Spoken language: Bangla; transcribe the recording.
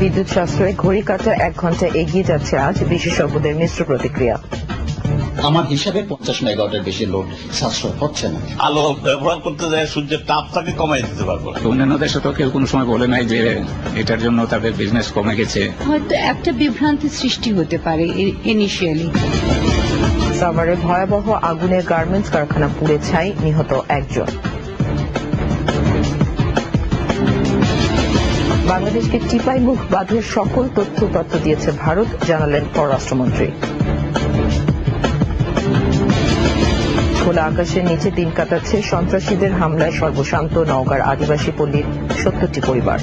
বিদ্যুৎ সাশ্রয়ে ঘড়ি কাটা এক ঘণ্টা এগিয়ে যাচ্ছে আজ বিশেষজ্ঞদের মিশ্র প্রতিক্রিয়া। আমার হিসাবে পঞ্চাশ মেগাওয়াটের বেশি লোড সাশ্রয় হচ্ছে না। আলো ব্যবহার করতে যায় সূর্যের তাপটাকে কমাই দিতে পারব অন্যান্য দেশে তো কেউ কোনো সময় বলে নাই যে এটার জন্য তাদের বিজনেস কমে গেছে। হয়তো একটা বিভ্রান্তি সৃষ্টি হতে পারে ইনিশিয়ালি সাভারে ভয়াবহ আগুনে গার্মেন্টস কারখানা পুড়ে ছাই নিহত একজন। বাংলাদেশকে টিপাই মুখ বাঁধের সকল তথ্য তথ্য দিয়েছে ভারত, জানালেন পররাষ্ট্রমন্ত্রী। খোলা আকাশের নিচে দিন কাটাচ্ছে সন্ত্রাসীদের হামলায় সর্বশান্ত নওগাঁর আদিবাসী পল্লীর সত্তরটি পরিবার।